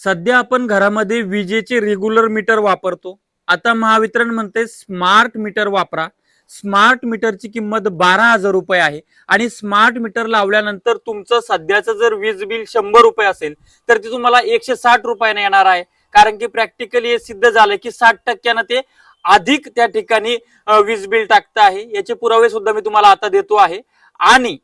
सध्या आपण घरामध्ये विजेचे रेग्युलर मीटर वापरतो. आता महावितरण म्हणते स्मार्ट मीटर वापरा. स्मार्ट मीटरची किंमत बारा हजार रुपये आहे. आणि स्मार्ट मीटर लावल्यानंतर तुमचं सध्याचं जर वीज बिल शंभर रुपये असेल तर ते तुम्हाला एकशे साठ रुपयाने येणार आहे. कारण की प्रॅक्टिकली हे सिद्ध झालं की साठ टक्क्यानं ते अधिक त्या ठिकाणी वीज बिल टाकतं आहे. याचे पुरावे सुद्धा मी तुम्हाला आता देतो आहे. आणि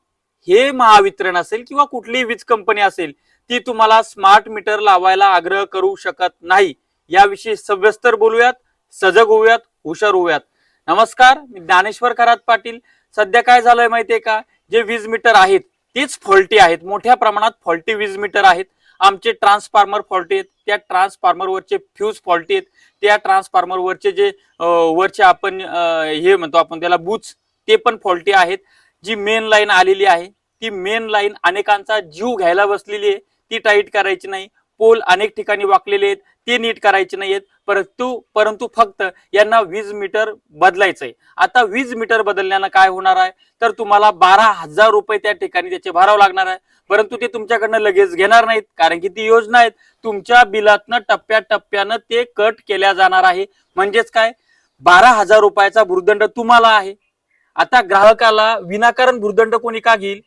हे महावितरण असेल किंवा कुठलीही वीज कंपनी असेल ती तुम्हाला स्मार्ट मीटर लावायला आग्रह करू शकत नाही. याविषयी सव्यस्तर बोलूयात सजग होऊयात हुशार होऊयात. नमस्कार मी ज्ञानेश्वर खरात पाटील. सध्या काय झालंय माहितीये का? जे वीज मीटर आहेत तीच फॉल्टी आहेत. मोठ्या प्रमाणात फॉल्टी वीज मीटर आहेत. आमचे ट्रान्सफॉर्मर फॉल्टी आहेत. त्या ट्रान्सफॉर्मरवरचे फ्यूज फॉल्टी आहेत. त्या ट्रान्सफॉर्मरवरचे जे वरचे आपण हे म्हणतो आपण त्याला बुच ते पण फॉल्टी आहेत. जी मेन लाईन आलेली आहे ती मेन लाईन अनेकांचा जीव घ्यायला बसलेली आहे. ती टाईट करायची नाही. पोल अनेक ठिकाणी वाकलेले आहेत. ते नीट करायचे नाहीयेत. परंतु परंतु फक्त यांना वीज मीटर बदलायचंय. आता वीज मीटर बदलण्यानं काय होणार आहे? तर तुम्हाला बारा हजार रुपये त्या ठिकाणी त्याचे भरावं लागणार आहे. परंतु ते तुमच्याकडनं लगेच घेणार नाहीत. कारण की ती योजना आहेत. तुमच्या बिलातनं टप्प्याटप्प्यानं ते कट केल्या जाणार आहे. म्हणजेच काय? बारा हजार रुपयाचा भूर्दंड तुम्हाला आहे. आता ग्राहकाला विनाकारण भूर्दंड कोणी का घेईल?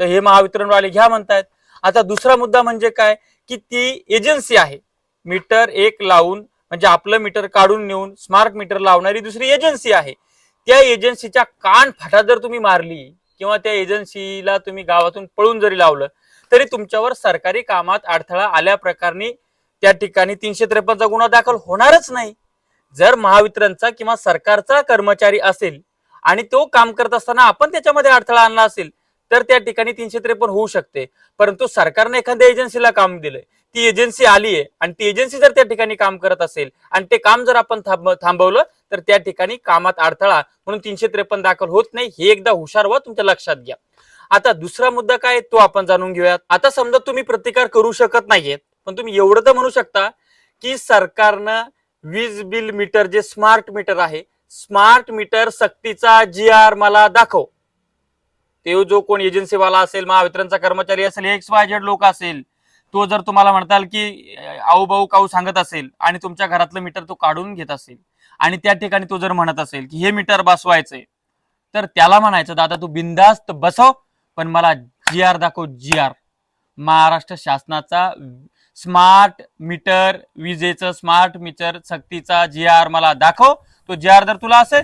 तर हे महावितरणवाले घ्या म्हणतायत. आता दुसरा मुद्दा म्हणजे काय? की ती एजन्सी आहे. मीटर एक लावून म्हणजे आपलं मीटर काढून नेऊन स्मार्ट मीटर लावणारी दुसरी एजन्सी आहे. त्या एजन्सीच्या कान फाटा जर तुम्ही मारली किंवा त्या एजन्सीला तुम्ही गावातून पळून जरी लावलं तरी तुमच्यावर सरकारी कामात अडथळा आल्या प्रकारणी त्या ठिकाणी तीनशे त्रेपन्नचा गुन्हा दाखल होणारच नाही. जर महावितरणचा किंवा सरकारचा कर्मचारी असेल आणि तो काम करत असताना आपण त्याच्यामध्ये अडथळा आणला असेल तर त्या ठिकाणी तीनशे त्रेपन्न होऊ शकते. परंतु सरकारने एखाद्या एजन्सीला काम दिलंय. ती एजन्सी आली आहे आणि ती एजन्सी जर त्या ठिकाणी काम करत असेल आणि ते काम जर आपण थांबवलं तर त्या ठिकाणी कामात अडथळा म्हणून तीनशे त्रेपन्न दाखल होत नाही. हे एकदा हुशार व्हा तुमच्या लक्षात घ्या. आता दुसरा मुद्दा काय तो आपण जाणून घेऊयात. आता समजा तुम्ही प्रतिकार करू शकत नाहीयेत पण तुम्ही एवढं तर म्हणू शकता की सरकारनं वीज बिल मीटर जे स्मार्ट मीटर आहे स्मार्ट मीटर सक्तीचा जी आर मला दाखव. ते जो कोण एजन्सीवाला असेल महावितरणचा कर्मचारी असेल एक्स वाय झेड लोक असेल तो जर तुम्हाला म्हणताल की आऊ भाऊ काऊ सांगत असेल आणि तुमच्या घरातलं मीटर तो काढून घेत असेल आणि त्या ठिकाणी तो जर म्हणत असेल की हे मीटर बसवायचंय तर त्याला म्हणायचं दादा तू बिंदास्त बसव पण मला जी आर दाखव जी आर महाराष्ट्र शासनाचा स्मार्ट मीटर विजेचं स्मार्ट मीटर सक्तीचा जी आर मला दाखव तो जी आर जर तुला असेल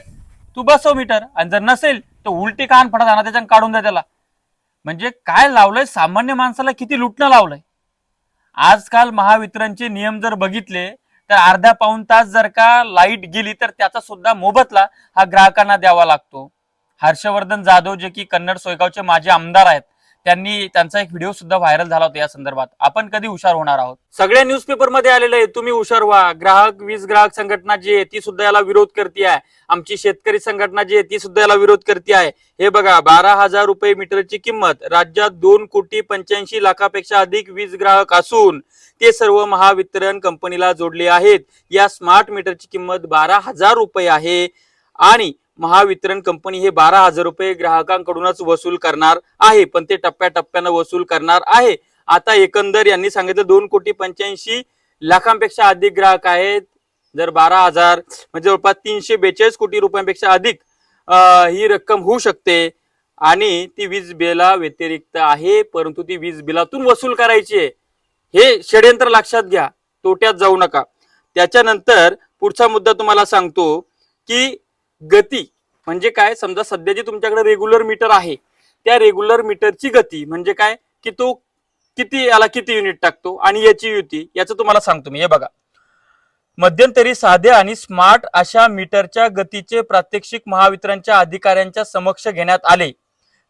तू बसव मीटर आणि जर नसेल तो उलटी कान फडत आणा त्याच्यानं काढून द्या त्याला. म्हणजे काय लावलंय? सामान्य माणसाला किती लुटणं लावलंय? आजकाल महावितरणचे नियम जर बघितले तर अर्धा पाऊन तास जर का लाइट गेली तर त्याचा सुद्धा मोबदला हा ग्राहकांना द्यावा लागतो. हर्षवर्धन जाधव जे की कन्नड सोयगावचे माजी आमदार आहेत त्यांनी त्यांचा एक व्हिडिओ सुद्धा व्हायरल झाला होता या संदर्भात. आपण कधी हुशार होणार आहोत? सगळ्या न्यूजपेपरमध्ये आलेलं आहे. तुम्ही हुशार व्हा. ग्राहक वीज ग्राहक संघटना जी आहे ती सुद्धा याला विरोध करते आहे. आमची शेतकरी संघटना जी आहे ती सुद्धा याला विरोध करते आहे. हे बघा बारा हजार रुपये मीटरची किंमत राज्यात दोन कोटी पंच्याऐंशी लाखापेक्षा अधिक वीज ग्राहक असून ते सर्व महावितरण कंपनीला जोडले आहेत. या स्मार्ट मीटरची किंमत बारा हजार रुपये आहे. आणि महावितरण कंपनी हे बारा हजार रुपये ग्राहकांकडूनच वसूल करणार आहे पण ते टप्प्याटप्प्यानं वसूल करणार आहे. आता एकंदर यांनी सांगितलं दोन कोटी पंच्याऐंशी लाखांपेक्षा अधिक ग्राहक आहेत. जर बारा हजार म्हणजे जवळपास तीनशे बेचाळीस कोटी रुपयांपेक्षा अधिक ही रक्कम होऊ शकते. आणि ती वीज बिला व्यतिरिक्त आहे परंतु ती वीज बिलातून वसूल करायची आहे. हे षडयंत्र लक्षात घ्या तोट्यात जाऊ नका. त्याच्यानंतर पुढचा मुद्दा तुम्हाला सांगतो की गती म्हणजे काय? समजा सध्या जे तुमच्याकडे रेग्युलर मीटर आहे त्या रेग्युलर मीटरची गती म्हणजे काय? की तो किती याला किती युनिट टाकतो आणि याची युती याचं तुम्हाला सांगतो मी. हे बघा. मध्यंतरी साध्या आणि स्मार्ट अशा मीटरच्या गतीचे प्रात्यक्षिक महावितरणच्या अधिकाऱ्यांच्या समक्ष घेण्यात आले.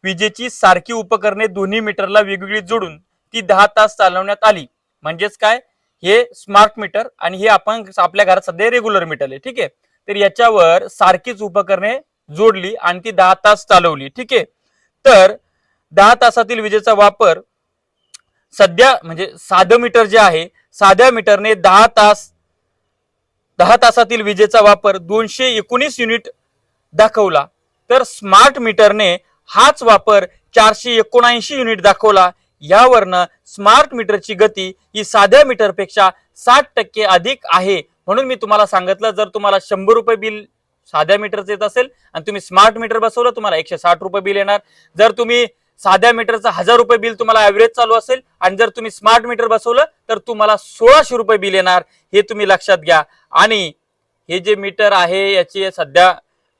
विजेची सारखी उपकरणे दोन्ही मीटरला वेगवेगळी जोडून ती दहा तास चालवण्यात आली. म्हणजेच काय? हे स्मार्ट मीटर आणि हे आपण आपल्या घरात सध्या रेग्युलर मीटर आहे ठीक आहे? तर याच्यावर सारखीच उपकरणे जोडली आणि ती दहा तास चालवली. ठीक आहे? तर दहा तासातील विजेचा वापर सध्या म्हणजे साधं मीटर जे आहे साध्या मीटरने दहा तास दहा तासातील विजेचा वापर दोनशे एकोणीस युनिट दाखवला. तर स्मार्ट मीटरने हाच वापर चारशे एकोणऐंशी युनिट दाखवला. यावरनं स्मार्ट मीटरची गती ही साध्या मीटरपेक्षा साठ टक्के अधिक आहे. म्हणून मी तुम्हाला सांगितलं जर तुम्हाला शंभर रुपये बिल साध्या मीटरचं येत असेल आणि तुम्ही स्मार्ट मीटर बसवलं तुम्हाला एकशे साठ रुपये बिल येणार. जर तुम्ही साध्या मीटरचं हजार रुपये बिल तुम्हाला ऍव्हरेज चालू असेल आणि जर तुम्ही स्मार्ट मीटर बसवलं तर तुम्हाला सोळाशे रुपये बिल येणार. हे तुम्ही लक्षात घ्या. आणि हे जे मीटर आहे याची सध्या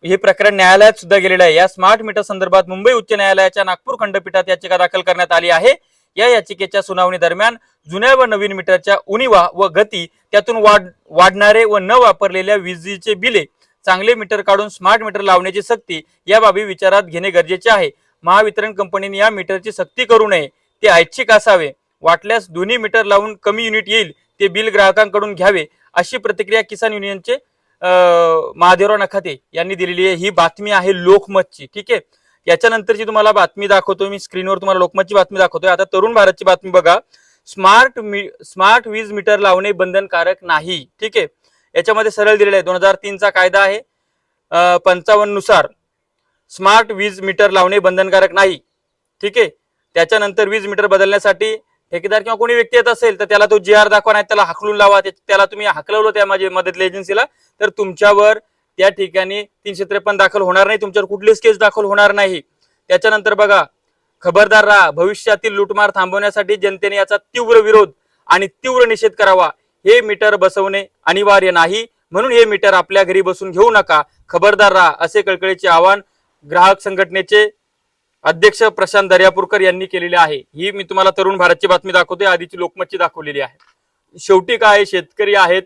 हे प्रकरण न्यायालयात सुद्धा गेलेलं आहे. या स्मार्ट मीटर संदर्भात मुंबई उच्च न्यायालयाच्या नागपूर खंडपीठात याचिका दाखल करण्यात आली आहे. या याचिकेच्या सुनावणी दरम्यान जुन्या व नवीन मीटरच्या उणीवा व गती त्यातून वाढ वाढणारे व न वापरलेल्या विजेचे बिले चांगले मीटर काढून स्मार्ट मीटर लावण्याची सक्ती या बाबी विचारात घेणे गरजेचे आहे. महावितरण कंपनीने या मीटरची सक्ती करू नये ते ऐच्छिक असावे. वाटल्यास दोन्ही मीटर लावून कमी युनिट येईल ते बिल ग्राहकांकडून घ्यावे अशी प्रतिक्रिया किसान युनियनचे महादेवराव नखाते यांनी दिलेली आहे. ही बातमी आहे लोकमतची ठीक आहे? याच्यानंतरची तुम्हाला बातमी दाखवतो मी स्क्रीनवर तुम्हाला लोकमतची बातमी दाखवतोय. आता तरुण भारतची बातमी बघा. स्मार्ट मी स्मार्ट वीज मीटर लावणे बंधनकारक नाही. ठीक आहे? याच्यामध्ये सरळ दिलेलं आहे. दोन हजार तीनचा कायदा आहे. पंचावन्ननुसार स्मार्ट वीज मीटर लावणे बंधनकारक नाही. ठीक आहे? त्याच्यानंतर वीज मीटर बदलण्यासाठी ठेकेदार किंवा कोणी व्यक्ती येत असेल तर त्याला तो जी आर दाखवा नाही त्याला हाकलून लावा. त्याला तुम्ही हाकलवलं त्या माझ्या मदत एजन्सीला तर तुमच्यावर त्या ठिकाणी तीनशे त्रेपन्न दाखल होणार नाही तुमच्यावर कुठलीच केस दाखल होणार नाही. त्याच्यानंतर बघा खबरदार राहा भविष्यातील लूटमार थांबवण्यासाठी जनतेने याचा तीव्र विरोध आणि तीव्र निषेध करावा. हे मीटर बसवणे अनिवार्य नाही म्हणून हे मीटर आपल्या घरी बसून घेऊ नका. खबरदार राहा असे कळकळीचे आवाहन ग्राहक संघटनेचे अध्यक्ष प्रशांत दर्यापूरकर यांनी केलेले आहे. ही मी तुम्हाला तरुण भारतची बातमी दाखवते आधीची लोकमतची दाखवलेली आहे. शेवटी काय शेतकरी आहेत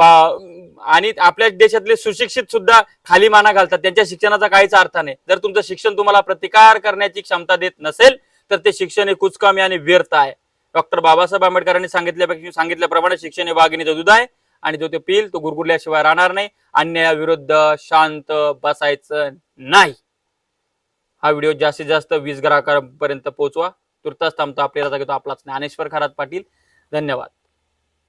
आणि आपल्या देशातले सुशिक्षित सुद्धा खाली माना घालतात. त्यांच्या शिक्षणाचा काहीच अर्थ नाही. जर तुमचं शिक्षण तुम्हाला प्रतिकार करण्याची क्षमता देत नसेल तर ते शिक्षण हे कुचकामी आणि व्यर्थ आहे. डॉक्टर बाबासाहेब आंबेडकरांनी सांगितल्यापेक्षा सांगितल्याप्रमाणे शिक्षण हे वाघिणीचं दूध आहे. आणि जो ते पिल तो गुरगुरल्याशिवाय राहणार नाही. अन्यायाविरुद्ध शांत बसायचं नाही. हा व्हिडिओ जास्तीत जास्त वीज ग्राहकांपर्यंत पोहोचवा. तुर्तास थांबतो. आपल्याला घेतो. आपलाच ज्ञानेश्वर खरात पाटील. धन्यवाद.